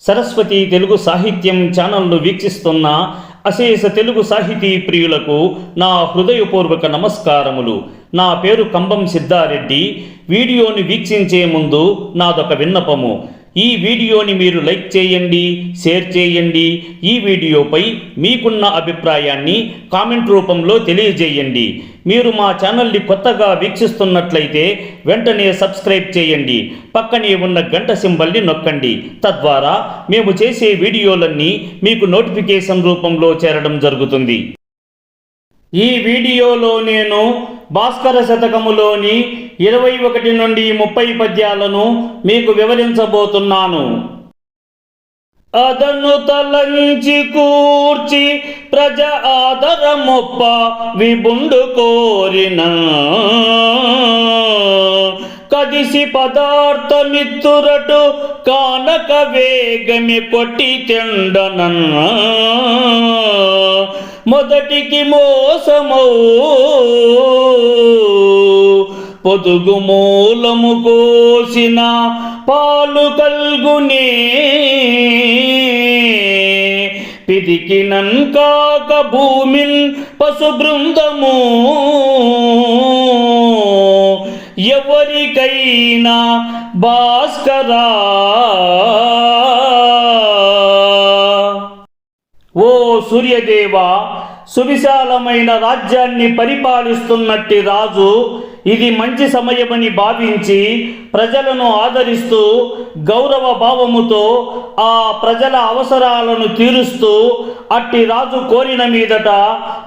సరస్వతి తెలుగు సాహిత్యం ఛానల్ను వీక్షిస్తున్న అశేష తెలుగు సాహితీ ప్రియులకు నా హృదయపూర్వక నమస్కారములు. నా పేరు కంబం సిద్ధారెడ్డి. వీడియోని వీక్షించే ముందు నాదొక విన్నపము. ఈ వీడియోని మీరు లైక్ చేయండి షేర్ చేయండి. ఈ వీడియోపై మీకున్న అభిప్రాయాన్ని కామెంట్ రూపంలో తెలియజేయండి. మీరు మా ఛానల్ని కొత్తగా వీక్షిస్తున్నట్లయితే వెంటనే సబ్స్క్రైబ్ చేయండి. పక్కనే ఉన్న గంట సింబల్ని నొక్కండి. తద్వారా మేము చేసే వీడియోలన్నీ మీకు నోటిఫికేషన్ రూపంలో చేరడం జరుగుతుంది. ఈ వీడియోలో నేను భాస్కర శతకములోని ఇరవై ఒకటి నుండి ముప్పై పద్యాలను మీకు వివరించబోతున్నాను. అదను తలంచి కూర్చి ప్రజ ఆదరమొప్ప విబుండు కోరిన. కదిసి పదార్థమిత్తురటు కానక వేగమి కొట్టి తిండనన్నా. మొదటికి మోసమౌ పొదుగు మూలము కోసిన పాలు కల్గునే. పిదికినన్ కాక భూమిన్ పశు బృందము ఎవరికైనా భాస్కరా ఓ సూర్యదేవ సువిశాలమైన రాజ్యాన్ని పరిపాలిస్తున్నట్టి రాజు ఇది మంచి సమయమని భావించి ప్రజలను ఆదరిస్తూ గౌరవ భావముతో ఆ ప్రజల అవసరాలను తీరుస్తూ అట్టి రాజు కోరిన మీదట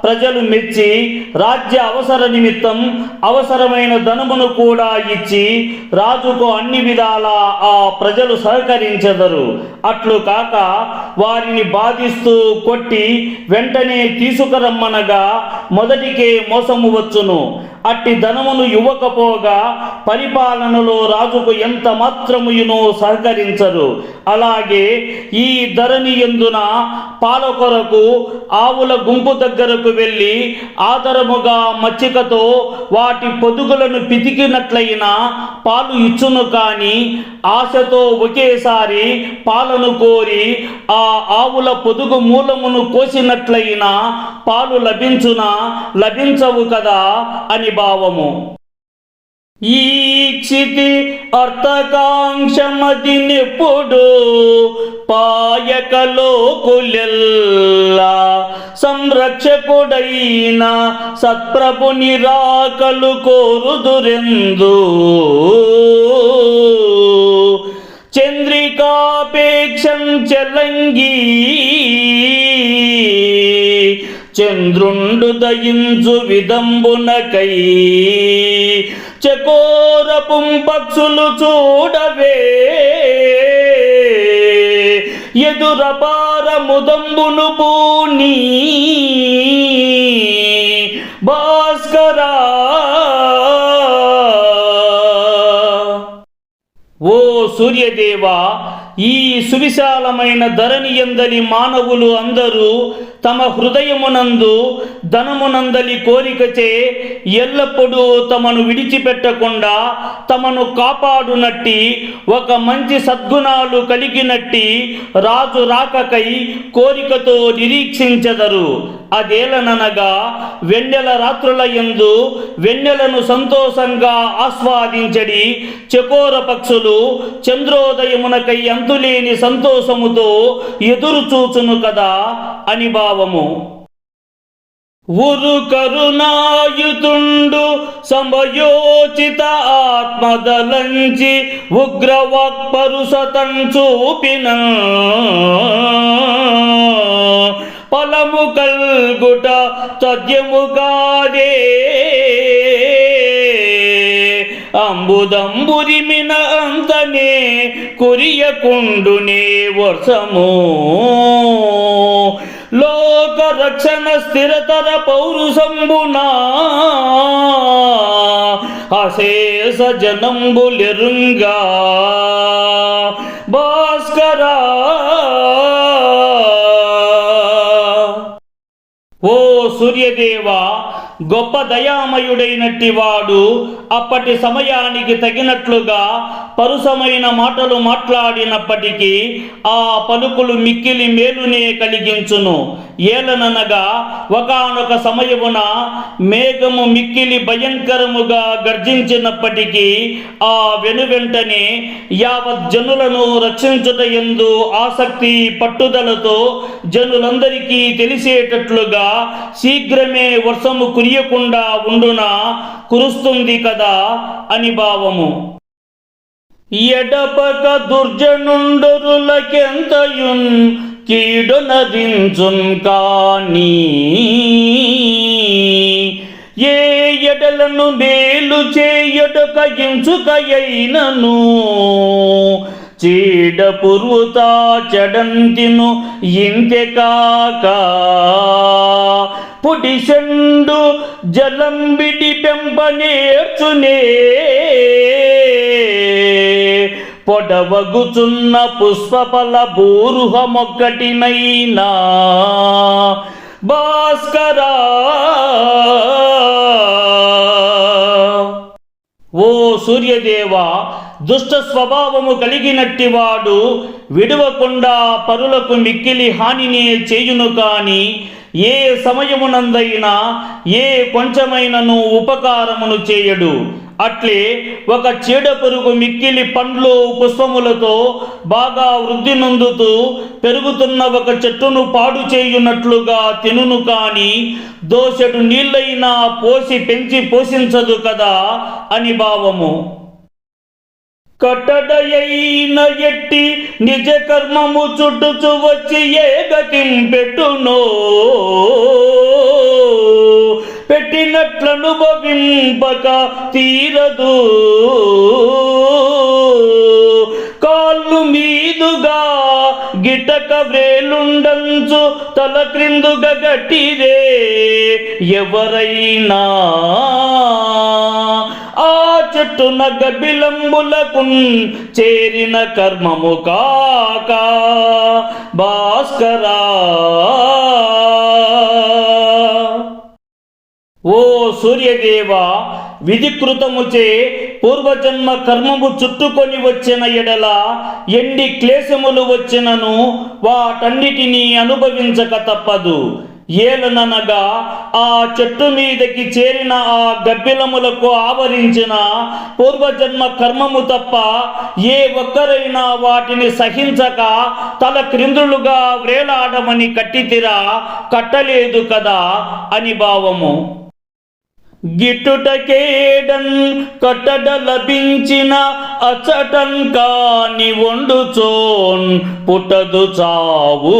ప్రజలు మెచ్చి రాజ్య అవసర నిమిత్తం అవసరమైన ధనమును కూడా ఇచ్చి రాజుకు అన్ని విధాల ఆ ప్రజలు సహకరించెదరు. అట్లు కాక వారిని బాధిస్తూ కొట్టి వెంటనే తీసుకురమ్మనగా మొదటికే మోసము వచ్చును. అట్టి ధనమును ఇవ్వకపోగా పరిపాలనలో రాజుకు ఎంత మాత్రముయునో సహకరించరు అలాగే ఈ ధరణి ఎందున పాలకొరకు ఆవుల గుంపు దగ్గరకు వెళ్ళి ఆధారముగా మచ్చికతో వాటి పొదుగులను పితికినట్లయినా పాలు ఇచ్చును కాని ఆశతో ఒకేసారి పాలను కోరి ఆ ఆవుల పొదుగు మూలమును కోసినట్లయినా పాలు లభించునా? లభించవు కదా అని భావము. ఈ క్షితి అర్థకాంక్షమది నెప్పుడు పాయకలో కులెల్లా సంరక్షకుడైన సత్ప్రభు నిరాకలు కోరుదురెందు. చంద్రికాపేక్షం చెలంగి చంద్రుండు దయించు విదంబునకై. చకోర పుంపక్షులు చూడవే. ఎదురపార ముదంబును పూని. భాస్కరా. ఓ సూర్యదేవా ఈ సువిశాలమైన ధరణి ఎందలి మానవులు అందరూ తమ హృదయమునందు ధనమునందలి కోరికచే ఎల్లప్పుడూ తమను విడిచిపెట్టకుండా తమను కాపాడునట్టి ఒక మంచి సద్గుణాలు కలిగినట్టి రాజు రాకకై కోరికతో నిరీక్షించెదరు. అదేలననగా వెన్నెల రాత్రుల యందు వెన్నెలను సంతోషంగా ఆస్వాదించడి చకోర పక్షులు చంద్రోదయమునకై అంతులేని సంతోషముతో ఎదురు చూచును కదా అని భావము. ఉరు కరుణాయుతుండు సమయోచిత ఆత్మదలంచి ఉగ్రవాక్పరుసతం చూపిన ఫలము కల్గుట తద్యము కాదే అంబుదంబురిమిన అంతనే కురియకుండునే వర్షము. లోక రక్షణ స్థిరతర పౌరుషంబునా అశేష జనంబులెరుంగా. భాస్కరా ఓ సూర్యదేవ గొప్ప దయామయుడైనట్టి వాడు అప్పటి సమయానికి తగినట్లుగా పరుసమైన మాటలు మాట్లాడినప్పటికీ ఆ పలుకులు మిక్కిలి మేలునే కలిగించును. ఏలననగా ఒకానొక సమయమున మేఘము మిక్కిలి భయంకరముగా గర్జించినప్పటికీ ఆ వెనువెంటనే యావత్ జనులను రక్షించుట ఎందు ఆసక్తి పట్టుదలతో జనులందరికీ తెలిసేటట్లుగా శీఘ్రమే వర్షము కురియకుండా ఉండున కురుస్తుంది కదా అని భావము. ఎడపక దుర్జనుండరులకెంతయున్ కీడునదించున్ కానీ ఏ ఎడలను మేలు చేయడక చీడ పుర్వుతా చడంతిను ఇంతే కాక పుడిషండు జలంబిడి పెంపనేర్చునే పొడవగుచున్న పుష్పఫల బూరుహమొక్కటినైనా. భాస్కరా. ఓ సూర్యదేవా దుష్ట స్వభావము కలిగినట్టి వాడు విడవకుండా పరులకు మిక్కిలి హానిని చేయును కాని ఏ సమయమునందైనా ఏ కొంచెమైనను ఉపకారమును చేయడు. అట్లే ఒక చీడ పురుగు మిక్కిలి పండ్లు పుష్పములతో బాగా వృద్ధి నొందుతూ పెరుగుతున్న ఒక చెట్టును పాడు చేయునట్లుగా తినును కాని దోశడు నీళ్ళైనా పోసి పెంచి పోషించదు కదా అని భావము. కట్టడయైన ఎట్టి నిజ కర్మము చుట్టుచు వచ్చి ఏ గతిం పెట్టునో? పెట్టినట్లనుభవింపక తీరదు. కాళ్ళు మీదుగా గిటక వేలుండంచు తల క్రిందుగా గట్టిరే ఎవరైనా. చెట్టున గబిలంబులకున్ చేరిన కర్మము కాక భాస్కరా. ఓ సూర్యదేవ విధికృతముచే పూర్వజన్మ కర్మము చుట్టుకొని వచ్చిన ఎడల ఎండి క్లేశములు వచ్చినను వాటన్నిటినీ అనుభవించక తప్పదు. ఏలననగా ఆ చెట్టు మీదకి చేరిన ఆ గబ్బిలములకు ఆవరించిన పూర్వజన్మ కర్మము తప్ప ఏ ఒక్కరైనా వాటిని సహించక తల క్రిందులుగా వ్రేలాడమని కట్టితిరా కట్టలేదు కదా అని భావము. గిట్టుటకేడన్ కట్టడ లభించిన అచటం కాని వండుచోన్ పుట్టదు చావు.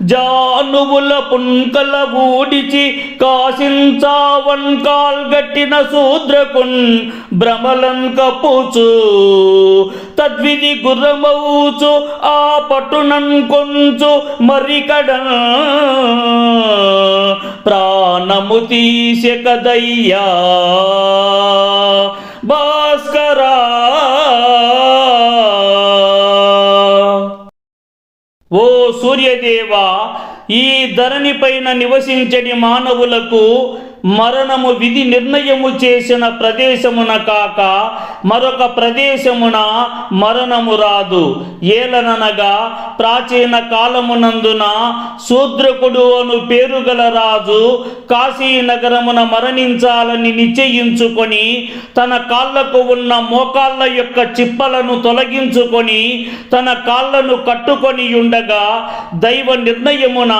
జానువుల పుంకల ఊడిచి కాసించావన్ కాల్గట్టిన శూద్రకున్ భ్రమలం కప్పుచు తద్విధి గుర్రమవుచు ఆ పట్టునన్ కొంచు మరికడ ప్రాణము తీసె కదయ్యా. భాస్కరా ఓ సూర్యదేవ ఈ ధరణి పైన నివసించని మానవులకు మరణము విధి నిర్ణయము చేసిన ప్రదేశమున కాక మరొక ప్రదేశమున మరణము రాదు. ఏలననగా ప్రాచీన కాలమునందున శూద్రకుడు అను పేరుగల రాజు కాశీ నగరమున మరణించాలని నిశ్చయించుకొని తన కాళ్ళకు ఉన్న మోకాళ్ళ యొక్క చిప్పలను తొలగించుకొని తన కాళ్ళను కట్టుకొని ఉండగా దైవ నిర్ణయమున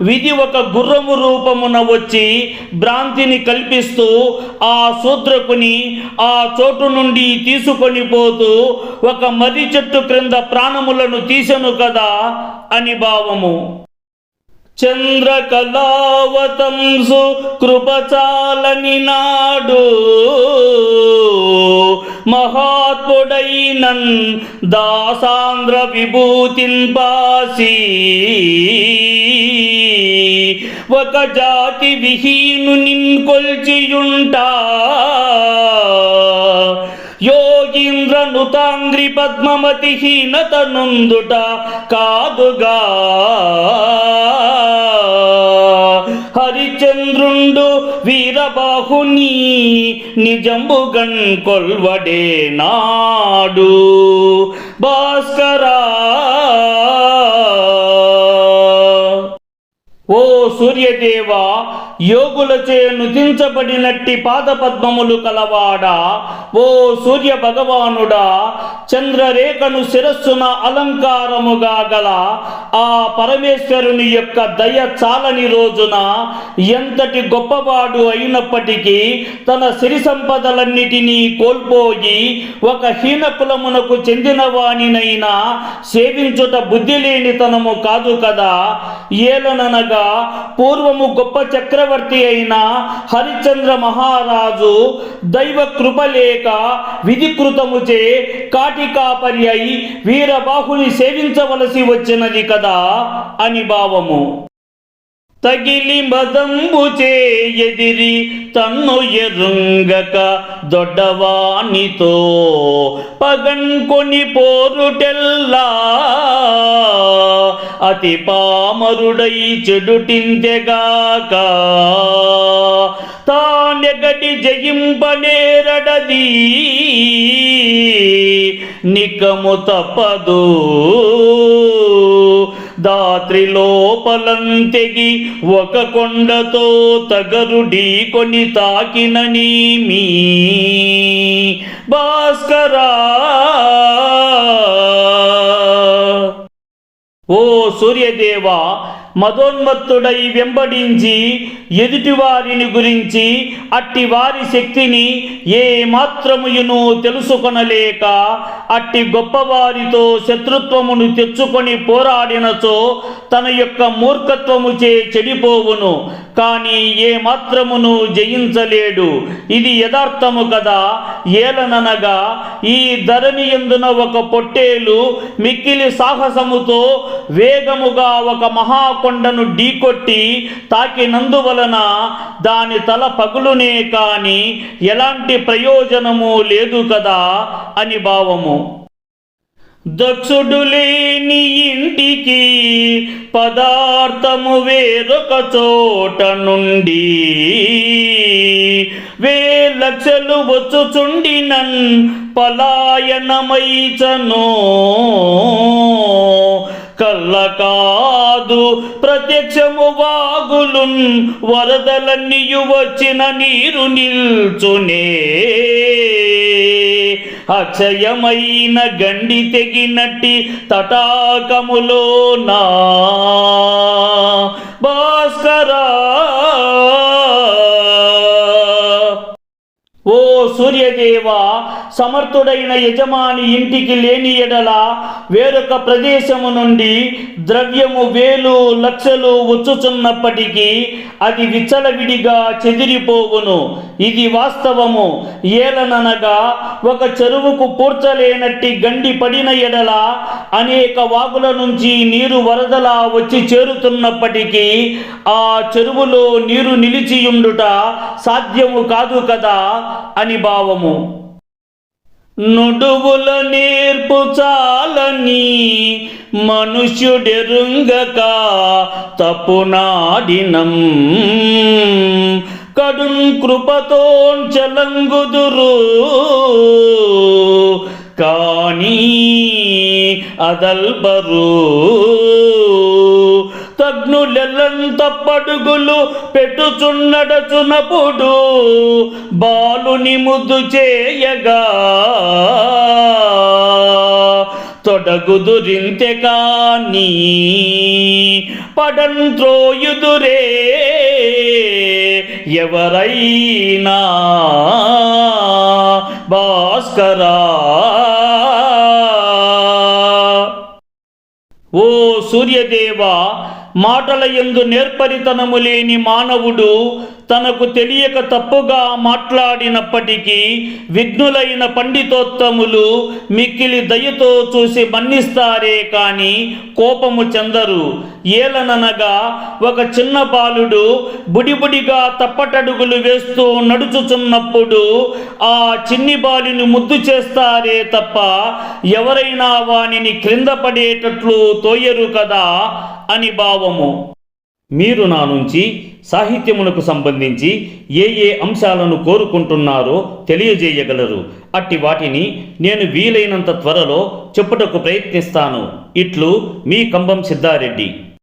విధి ఒక గుర్రము రూపమున వచ్చి శాంతిని కల్పిస్తూ ఆ శూద్రకుని ఆ చోటు నుండి తీసుకొని పోతూ ఒక మర్రి చెట్టు క్రింద ప్రాణములను తీసెను కదా అని భావము. చంద్రకళావతంసు కృపచాలని నాడు నన్ దాసాంధ్ర విభూతిన్ పాసి ఒక జాతి విహీనునిన్ కొల్చియుంటా. యోగీంద్ర నుతాంగ్రి పద్మమతి హీనత నుందుట కాదుగా. చంద్రుండు వీరబాహుని నిజంబుగన్ కొల్వడే నాడు. భాస్కరా ఓ సూర్యదేవ యోగులచే నుతించబడినట్టి పాదపద్మములు కలవాడా? ఓ సూర్య భగవానుడా చంద్రరేఖను శిరస్సున అలంకారముగా గల ఆ పరమేశ్వరుని యొక్క దయ చాలని రోజున ఎంతటి గొప్పవాడు అయినప్పటికీ తన సిరి సంపదలన్నిటినీ కోల్పోయి ఒక హీన కులమునకు చెందినవానినైనా సేవించుట బుద్ధి లేనితనము కాదు కదా? ఏలననగా పూర్వము గొప్ప చక్రవర్తి అయిన హరిశ్చంద్ర మహారాజు దైవ కృపలేక విధికృతముచే కాటికాపరి అయి వీరబాహుని సేవించవలసి వచ్చినది కదా అని భావము. తగిలి మదంబుచే ఎదిరి తన్ను ఎరుంగక దొడ్డవానితో పగన్కొని పోరుటెల్లా. అతి పామరుడై చెడుటింతెగాక తానెగటి జయింపనేరడది. నికము తప్పదు. దాత్రి లోపలంతెగి ఒక కొండతో తగరుడి ఢీకొని తాకినని నీమీ. భాస్కరా! ఓ సూర్యదేవ! మదోన్మత్తుడై వెంబడించి ఎదుటివారిని గురించి అట్టి వారి శక్తిని ఏ మాత్రముయును తెలుసుకొనలేక అట్టి గొప్పవారితో శత్రుత్వమును తెచ్చుకొని పోరాడినచో తన యొక్క మూర్ఖత్వముచే చెడిపోవును. కానీ ఏ మాత్రమును జయించలేడు. ఇది యథార్థము కదా. ఏలననగా ఈ ధరణి ఎందున ఒక పొట్టేలు మిక్కిలి సాహసముతో వేగముగా ఒక కొండను ఢీకొట్టి తాకినందువలన దాని తల పగులునే కాని ఎలాంటి ప్రయోజనము లేదు కదా అని భావము. దక్షుడు లేని ఇంటికి పదార్థము వేరొక చోట నుండి వే లక్షలు వచ్చుచుండినన్ పలాయనమైచను. కళ్ళ కాదు ప్రత్యక్షము వాగులున్ వరదలన్నీయు వచ్చిన నీరు నిల్చునే. అక్షయమైన గండి తెగినట్టి తటాకములో నా భాస్కరా. ఓ సూర్యదేవ సమర్థుడైన యజమాని ఇంటికి లేని ఎడల వేరొక ప్రదేశము నుండి ద్రవ్యము వేలు లక్షలు వచ్చుచున్నప్పటికీ అది విచ్చలవిడిగా చెదిరిపోవును. ఇది వాస్తవము. ఏలననగా ఒక చెరువుకు పూడ్చలేనట్టి గండి పడిన ఎడల అనేక వాగుల నుంచి నీరు వరదలా వచ్చి చేరుతున్నప్పటికీ ఆ చెరువులో నీరు నిలిచియుండుట సాధ్యము కాదు కదా. అని భావము నుడువుల నేర్పు చాలని మనుష్యుడెరుంగక తప్పునాడినం. కడున్ కృపతో చలంగుదురు. కానీ అదల్బరు. తగ్నులెల్లంత పడుగులు పెట్టుచున్నడచునప్పుడు బాలుని ముద్దు చేయగా తొడగుదురింతె కానీ పడంత్రోయుదురే ఎవరైనా భాస్కరా. ఓ సూర్యదేవ మాటల ఎందు నేర్పరితనము లేని మానవుడు తనకు తెలియక తప్పుగా మాట్లాడినప్పటికీ విఘ్నులైన పండితోత్తములు మిక్కిలి దయతో చూసి మన్నిస్తారే కాని కోపము చెందరు. ఏలననగా ఒక చిన్న బాలుడు బుడిబుడిగా తప్పటడుగులు వేస్తూ నడుచుచున్నప్పుడు ఆ చిన్ని బాలుని ముద్దు చేస్తారే తప్ప ఎవరైనా వానిని క్రింద పడేటట్లు తోయరు కదా. అని భావము. మీరు నా నుంచి సాహిత్యమునకు సంబంధించి ఏ ఏ అంశాలను కోరుకుంటున్నారో తెలియజేయగలరు. అట్టి వాటిని నేను వీలైనంత త్వరలో చెప్పుటకు ప్రయత్నిస్తాను. ఇట్లు మీ కంబం సిద్ధారెడ్డి.